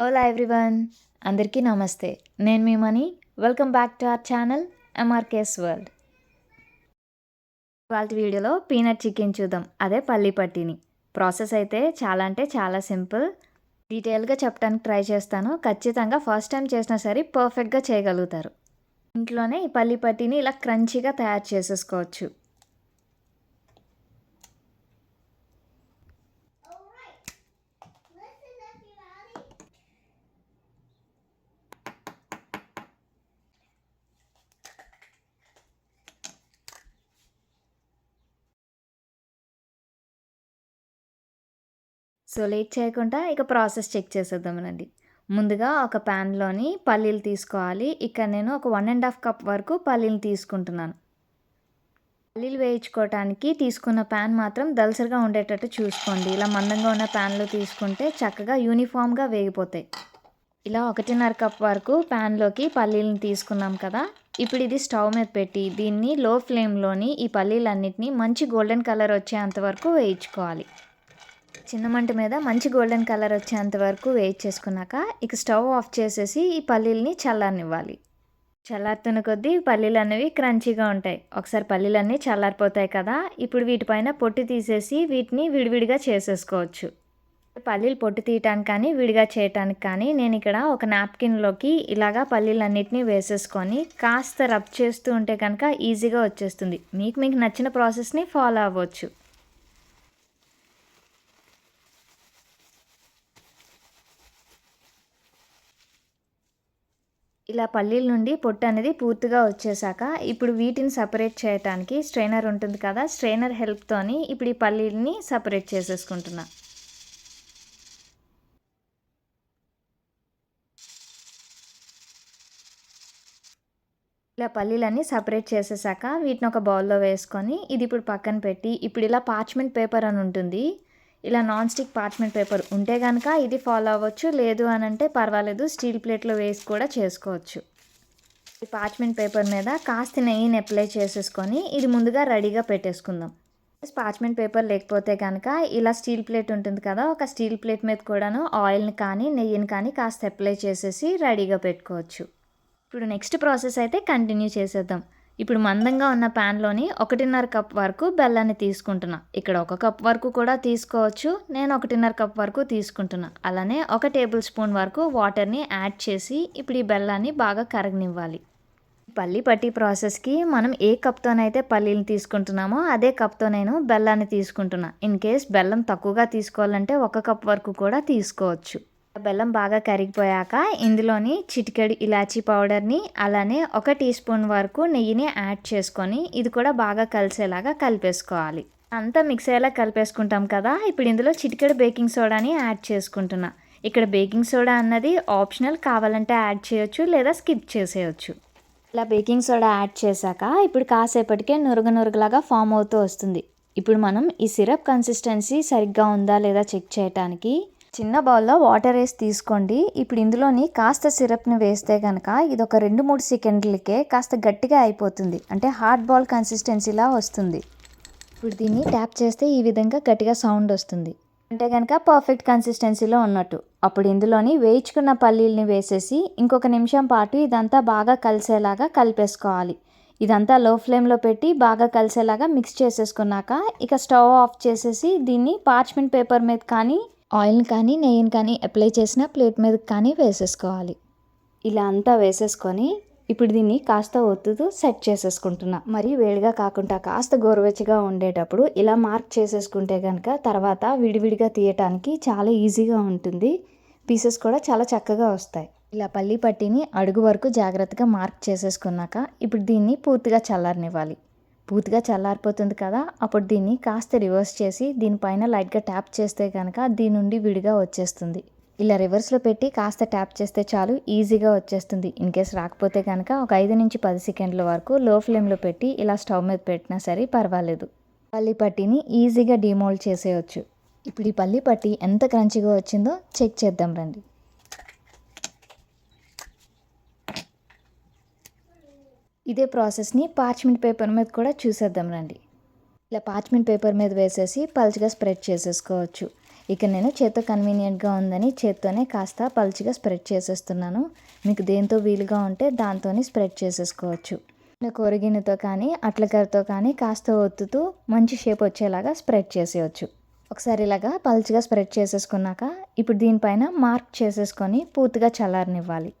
Ola everyone అందరికీ నమస్తే. నేను మీ Mani welcome back to our channel MRKS world ఇవాళ వీడియోలో పీనట్ చికెన్ చూద్దాం. అదే పల్లి పట్టిని. ప్రాసెస్ అయితే చాలా అంటే చాలా సింపుల్ డీటెయిల్గా చెప్పడానికి ట్రై చేస్తాను. ఖచ్చితంగా ఫస్ట్ టైం చేసినా సరే పర్ఫెక్ట్గా చేయగలుగుతారు. ఇంట్లోనే ఈ పల్లి పట్టిని ఇలా క్రంచీగా తయారు చేసేసుకోవచ్చు. సో లేట్ చేయకుండా ఇక ప్రాసెస్ చెక్ చేసేద్దామనండి. ముందుగా ఒక ప్యాన్లోని పల్లీలు తీసుకోవాలి. ఇక్కడ నేను ఒక వన్ అండ్ హాఫ్ కప్ వరకు పల్లీలు తీసుకుంటున్నాను. పల్లీలు వేయించుకోవటానికి తీసుకున్న ప్యాన్ మాత్రం దలసరిగా ఉండేటట్టు చూసుకోండి. ఇలా మందంగా ఉన్న ప్యాన్లో తీసుకుంటే చక్కగా యూనిఫామ్గా వేగిపోతాయి. ఇలా ఒకటిన్నర కప్ వరకు ప్యాన్లోకి పల్లీలను తీసుకున్నాం కదా. ఇప్పుడు ఇది స్టవ్ మీద పెట్టి దీన్ని లో ఫ్లేమ్లోని ఈ పల్లీలన్నింటినీ మంచి గోల్డెన్ కలర్ వచ్చేంత వరకు వేయించుకోవాలి. చిన్న మంట మీద మంచి గోల్డెన్ కలర్ వచ్చేంత వరకు వెయిట్ చేసుకున్నాక ఇక స్టవ్ ఆఫ్ చేసేసి ఈ పల్లీలని చల్లారనివ్వాలి. చల్లారుతున్న కొద్దీ పల్లీలు అనేవి క్రంచీగా ఉంటాయి. ఒకసారి పల్లీలన్నీ చల్లారిపోతాయి కదా ఇప్పుడు వీటిపైన పొట్టు తీసేసి వీటిని విడివిడిగా చేసేసుకోవచ్చు. పల్లీలు పొట్టు తీయటానికి కానీ విడిగా చేయటానికి కానీ నేను ఇక్కడ ఒక నాప్కిన్లోకి ఇలాగా పల్లీలన్నిటినీ వేసేసుకొని కాస్త రబ్ చేస్తూ ఉంటే కనుక ఈజీగా వచ్చేస్తుంది. మీకు మీకు నచ్చిన ప్రాసెస్ని ఫాలో అవ్వచ్చు. ఇలా పల్లీల నుండి పొట్టు అనేది పూర్తిగా వచ్చేసాక ఇప్పుడు వీటిని సపరేట్ చేయడానికి స్ట్రైనర్ ఉంటుంది కదా స్ట్రైనర్ హెల్ప్తోని ఇప్పుడు ఈ పల్లీలని సపరేట్ చేసేసుకుంటున్నా. ఇలా పల్లీలన్నీ సపరేట్ చేసేసాక వీటిని ఒక బౌల్లో వేసుకొని ఇది ఇప్పుడు పక్కన పెట్టి ఇప్పుడు ఇలా పార్చ్మెంట్ పేపర్ అని ఉంటుంది. ఇలా నాన్ స్టిక్ పార్చ్మెంట్ పేపర్ ఉంటే కనుక ఇది ఫాలో అవ్వచ్చు. లేదు అని అంటే పర్వాలేదు. స్టీల్ ప్లేట్లో వేసి కూడా చేసుకోవచ్చు. ఈ పార్చ్మెంట్ పేపర్ మీద కాస్త నెయ్యిని అప్లై చేసేసుకొని ఇది ముందుగా రెడీగా పెట్టేసుకుందాం. పార్చ్మెంట్ పేపర్ లేకపోతే కనుక ఇలా స్టీల్ ప్లేట్ ఉంటుంది కదా ఒక స్టీల్ ప్లేట్ మీద కూడాను ఆయిల్ని కానీ నెయ్యిని కానీ కాస్త అప్లై చేసేసి రెడీగా పెట్టుకోవచ్చు. ఇప్పుడు నెక్స్ట్ ప్రాసెస్ అయితే కంటిన్యూ చేసేద్దాం. ఇప్పుడు మందంగా ఉన్న ప్యాన్లోని ఒకటిన్నర కప్ వరకు బెల్లాన్ని తీసుకుంటున్నా. ఇక్కడ ఒక కప్ వరకు కూడా తీసుకోవచ్చు. నేను ఒకటిన్నర కప్ వరకు తీసుకుంటున్నా. అలానే ఒక టేబుల్ స్పూన్ వరకు వాటర్ని యాడ్ చేసి ఇప్పుడు ఈ బెల్లాన్ని బాగా కరగనివ్వాలి. పల్లి పట్టి ప్రాసెస్కి మనం ఏ కప్తోనైతే పల్లీలు తీసుకుంటున్నామో అదే కప్తో నేను బెల్లాన్ని తీసుకుంటున్నా. ఇన్ కేస్ బెల్లం తక్కువగా తీసుకోవాలంటే ఒక కప్ వరకు కూడా తీసుకోవచ్చు. బెల్లం బాగా కరిగిపోయాక ఇందులోని చిటికెడు ఇలాచీ పౌడర్ని అలానే ఒక టీ స్పూన్ వరకు నెయ్యిని యాడ్ చేసుకొని ఇది కూడా బాగా కలిసేలాగా కలిపేసుకోవాలి. అంతా మిక్స్ అయ్యేలా కలిపేసుకుంటాం కదా ఇప్పుడు ఇందులో చిటికెడు బేకింగ్ సోడాని యాడ్ చేసుకుంటున్నా. ఇక్కడ బేకింగ్ సోడా అన్నది ఆప్షనల్ కావాలంటే యాడ్ చేయొచ్చు లేదా స్కిప్ చేసేయచ్చు. ఇలా బేకింగ్ సోడా యాడ్ చేశాక ఇప్పుడు కాసేపటికే నురుగు నురుగులాగా ఫామ్ అవుతూ వస్తుంది. ఇప్పుడు మనం ఈ సిరప్ కన్సిస్టెన్సీ సరిగ్గా ఉందా లేదా చెక్ చేయడానికి చిన్న బౌల్లో వాటర్ వేసి తీసుకోండి. ఇప్పుడు ఇందులోని కాస్త సిరప్ని వేస్తే కనుక ఇది ఒక రెండు మూడు సెకండ్లకే కాస్త గట్టిగా అయిపోతుంది. అంటే హార్డ్ బాల్ కన్సిస్టెన్సీలా వస్తుంది. ఇప్పుడు దీన్ని ట్యాప్ చేస్తే ఈ విధంగా గట్టిగా సౌండ్ వస్తుంది. అంటే కనుక పర్ఫెక్ట్ కన్సిస్టెన్సీలో ఉన్నట్టు. అప్పుడు ఇందులోని వేయించుకున్న పల్లీల్ని వేసేసి ఇంకొక నిమిషం పాటు ఇదంతా బాగా కలిసేలాగా కలిపేసుకోవాలి. ఇదంతా లో ఫ్లేమ్లో పెట్టి బాగా కలిసేలాగా మిక్స్ చేసేసుకున్నాక ఇక స్టవ్ ఆఫ్ చేసేసి దీన్ని పార్చ్మెంట్ పేపర్ మీద కానీ ఆయిల్ని కానీ నెయ్యిని కానీ అప్లై చేసిన ప్లేట్ మీద కానీ వేసేసుకోవాలి. ఇలా అంతా వేసేసుకొని ఇప్పుడు దీన్ని కాస్త ఒత్తుతూ సెట్ చేసేసుకుంటున్నా. మరి వేడిగా కాకుండా కాస్త గోరువెచ్చగా ఉండేటప్పుడు ఇలా మార్క్ చేసేసుకుంటే కనుక తర్వాత విడివిడిగా తీయటానికి చాలా ఈజీగా ఉంటుంది. పీసెస్ కూడా చాలా చక్కగా వస్తాయి. ఇలా పల్లి పట్టిని అడుగు వరకు జాగ్రత్తగా మార్క్ చేసేసుకున్నాక ఇప్పుడు దీన్ని పూర్తిగా చల్లారనివ్వాలి. పూర్తిగా చల్లారిపోతుంది కదా అప్పుడు దీన్ని కాస్త రివర్స్ చేసి దీనిపైన లైట్గా ట్యాప్ చేస్తే కనుక దీని నుండి విడిగా వచ్చేస్తుంది. ఇలా రివర్స్లో పెట్టి కాస్త ట్యాప్ చేస్తే చాలు ఈజీగా వచ్చేస్తుంది. ఇన్ కేస్ రాకపోతే కనుక ఒక ఐదు నుంచి పది సెకండ్ల వరకు లో ఫ్లేమ్లో పెట్టి ఇలా స్టవ్ మీద పెట్టినా సరే పర్వాలేదు. పల్లి పట్టిని ఈజీగా డిమోల్డ్ చేసేయచ్చు. ఇప్పుడు ఈ పల్లి పట్టి ఎంత క్రంచిగా వచ్చిందో చెక్ చేద్దాం రండి. ఇదే ప్రాసెస్ని పార్చ్మెంట్ పేపర్ మీద కూడా చూసేద్దాం రండి. ఇలా పార్చ్మెంట్ పేపర్ మీద వేసేసి పలుచగా స్ప్రెడ్ చేసేసుకోవచ్చు. ఇక నేను చేత్తో కన్వీనియంట్గా ఉందని చేత్తోనే కాస్త పలుచగా స్ప్రెడ్ చేసేస్తున్నాను. మీకు దేంతో వీలుగా ఉంటే దాంతోనే స్ప్రెడ్ చేసేసుకోవచ్చు. కొరిగినతో కానీ అట్లకరతో కానీ కాస్త ఒత్తుతూ మంచి షేప్ వచ్చేలాగా స్ప్రెడ్ చేసేయచ్చు. ఒకసారి ఇలాగా పలుచగా స్ప్రెడ్ చేసేసుకున్నాక ఇప్పుడు దీనిపైన మార్క్ చేసేసుకొని పూర్తిగా చల్లారనివ్వాలి.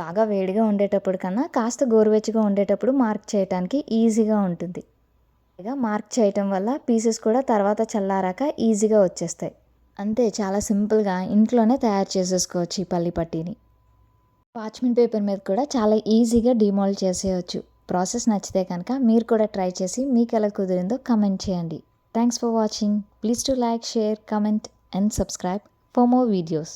బాగా వేడిగా ఉండేటప్పుడు కన్నా కాస్త గోరువెచ్చగా ఉండేటప్పుడు మార్క్ చేయడానికి ఈజీగా ఉంటుంది. ఇక మార్క్ చేయటం వల్ల పీసెస్ కూడా తర్వాత చల్లారాక ఈజీగా వచ్చేస్తాయి. అంతే చాలా సింపుల్గా ఇంట్లోనే తయారు చేసేసుకోవచ్చు ఈ పల్లి పట్టీని. పార్చ్మెంట్ పేపర్ మీద కూడా చాలా ఈజీగా డిమాల్డ్ చేసేయచ్చు. ప్రాసెస్ నచ్చితే కనుక మీరు కూడా ట్రై చేసి మీకు ఎలా కుదిరిందో కమెంట్ చేయండి. Thanks for watching. Please to like share comment and subscribe for more videos.